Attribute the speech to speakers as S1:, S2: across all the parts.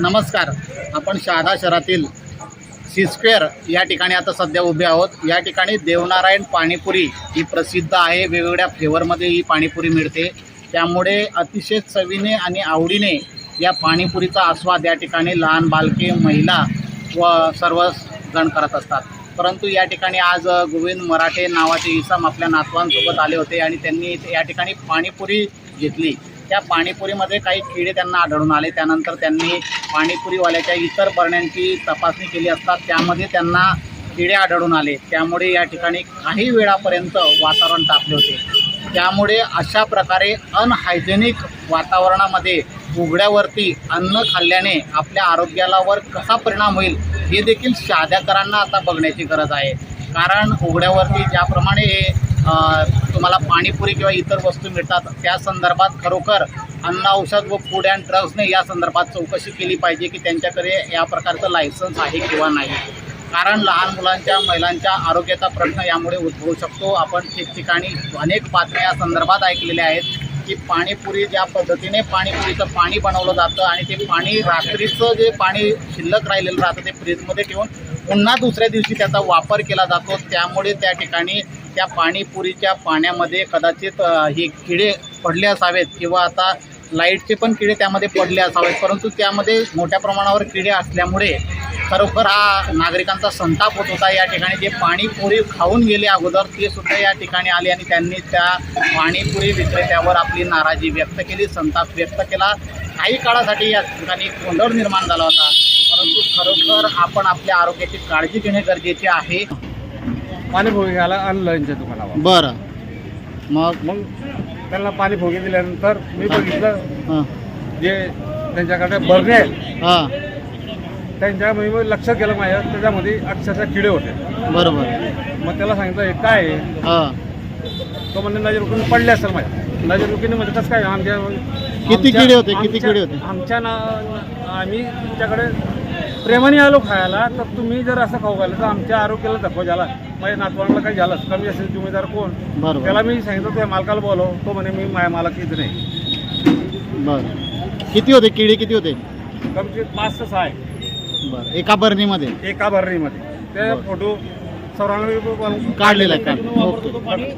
S1: नमस्कार. आपण शहादा शहरातील सी स्क्वेअर या ठिकाणी आता सध्या उभे आहोत. या ठिकाणी देवनारायण पाणीपुरी ही प्रसिद्ध आहे. वेगवेगळ्या फ्लेवरमध्ये ही पाणीपुरी मिळते. त्यामुळे अतिशय चवीने आणि आवडीने या पाणीपुरीचा आस्वाद या ठिकाणी लहान बालके महिला व सर्व जण करत असतात. परंतु या ठिकाणी आज गोविंद मराठे नावाचे इसम आपल्या नातवांसोबत आले होते आणि त्यांनी या ठिकाणी पाणीपुरी घेतली. त्या पाणीपुरीमध्ये काही किडे त्यांना आढळून आले. त्यानंतर त्यांनी पाणीपुरीवाल्याच्या इतर बरण्यांची तपासणी केली असता त्यामध्ये त्यांना किडे आढळून आले. त्यामुळे या ठिकाणी काही वेळापर्यंत वातावरण तापले होते. त्यामुळे अशा प्रकारे अनहायजेनिक वातावरणामध्ये उघड्यावरती अन्न खाल्ल्याने आपल्या आरोग्यालावर कसा परिणाम होईल हे देखील साध्याकरांना आता बघण्याची गरज आहे. कारण उघड्यावरती ज्याप्रमाणे हे तुम्हाला पाणीपुरी किंवा इतर वस्तू मिळतात त्या संदर्भात खरोखर अन्न औषध व फूड अँड ड्रग्सने या संदर्भात चौकशी केली पाहिजे की त्यांच्याकडे या प्रकारचं लायसन्स आहे किंवा नाही. कारण लहान मुलांच्या महिलांच्या आरोग्याचा प्रश्न यामुळे उद्भवू शकतो. आपण ठिकठिकाणी अनेक बातम्या या संदर्भात ऐकलेल्या आहेत की पाणीपुरी ज्या पद्धतीने पाणीपुरीचं पाणी बनवलं जातं आणि ते पाणी रात्रीचं जे पाणी शिल्लक राहिलेलं राहतं ते फ्रीजमध्ये ठेवून पुन्हा दुसऱ्या दिवशी त्याचा वापर केला जातो. त्यामुळे त्या ठिकाणी त्या पाणीपुरीच्या पाण्यामध्ये कदाचित हे किडे पडले असावेत किंवा आता लाईटचे पण किडे त्यामध्ये पडले असावेत. परंतु त्यामध्ये मोठ्या प्रमाणावर किडे असल्यामुळे खरोखर हा नागरिकांचा संताप होत होता. या ठिकाणी जे पाणीपुरी खाऊन गेले अगोदर ते सुद्धा या ठिकाणी आले आणि त्यांनी त्या पाणीपुरी विक्रेत्यावर आपली नाराजी व्यक्त केली संताप व्यक्त केला. काही काळासाठी या ठिकाणी गोंधळ निर्माण झाला होता. खरोखर आपण आपल्या आरोग्याची काळजी घेणे गरजेचे आहे.
S2: पाणी भोगी घ्यायला आणलं यांच्या दुकानावर
S1: बरं. मग?
S2: मग त्यांना पाणी भोगी दिल्यानंतर मी बघितलं
S1: हां.
S2: जे त्यांच्याकडे बरणे आहेत
S1: हां.
S2: त्यांच्या मी मग लक्ष केलं माझ्या त्याच्यामध्ये अक्षरशः किडे होते.
S1: बरोबर.
S2: मग त्याला सांगितलं हे काय आहे?
S1: हां.
S2: तो म्हणजे नजर रुकून पडले असेल माझ्या. नजर रुकीने म्हणजे कसं काय? आमच्या
S1: किती
S2: आमच्या-
S1: किडे होते? किती
S2: आमच्या-
S1: किडे होते?
S2: आमच्या ना आम्ही तुमच्याकडे प्रेमाने आलो खायला तर तुम्ही जर असं खाऊ घालं तर आमच्या आरोग्याला धक्का झाला. माझ्या नातवांना काही झालं कमी असेल जुमेदार कोण? त्याला मी सांगितलं त्या मालकाला बोलव. तो म्हणे मी माझ्या मालक इथे नाही.
S1: बरं. किती होते? किडे किती होते?
S2: कमी पाच ते सहा आहे.
S1: बरं. एका बरणीमध्ये?
S2: एका भरणीमध्ये ते. फोटो बनवून
S1: काढलेला आहे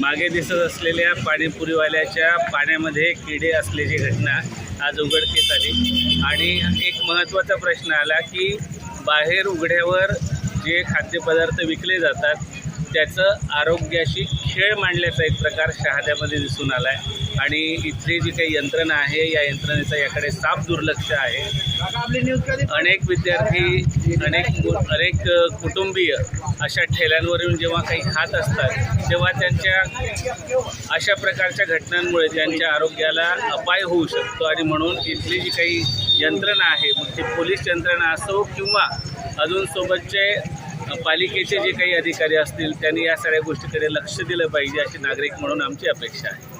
S3: मागे दिसत असलेल्या पाणीपुरीवाल्याच्या पाण्यामध्ये किडे असल्याची घटना आज उघडकीस आली. आणि एक महत्त्वाचा प्रश्न आला की बाहेर उघड्यावर जे खाद्यपदार्थ विकले जातात त्याचं आरोग्याशी खेळ मांडल्याचा एक प्रकार शहाद्यामध्ये दिसून आला आहे आणि इथली जी काही यंत्रणा आहे या यंत्रणेचं याकडे साफ दुर्लक्ष आहे. अनेक विद्यार्थी अनेक मु- अनेक कुटुंबीय अशा ठेल्यांवरून जेव्हा काही खात असतात तेव्हा त्यांच्या अशा प्रकारच्या घटनांमुळे त्यांच्या आरोग्याला अपाय होऊ शकतो. आणि म्हणून इथली जी काही यंत्रणा आहे मग ती पोलीस यंत्रणा असो किंवा अजून सोबतचे पालिकेचे जे काही अधिकारी असतील त्यांनी या सगळ्या गोष्टीकडे लक्ष दिलं पाहिजे अशी नागरिक म्हणून आमची अपेक्षा आहे.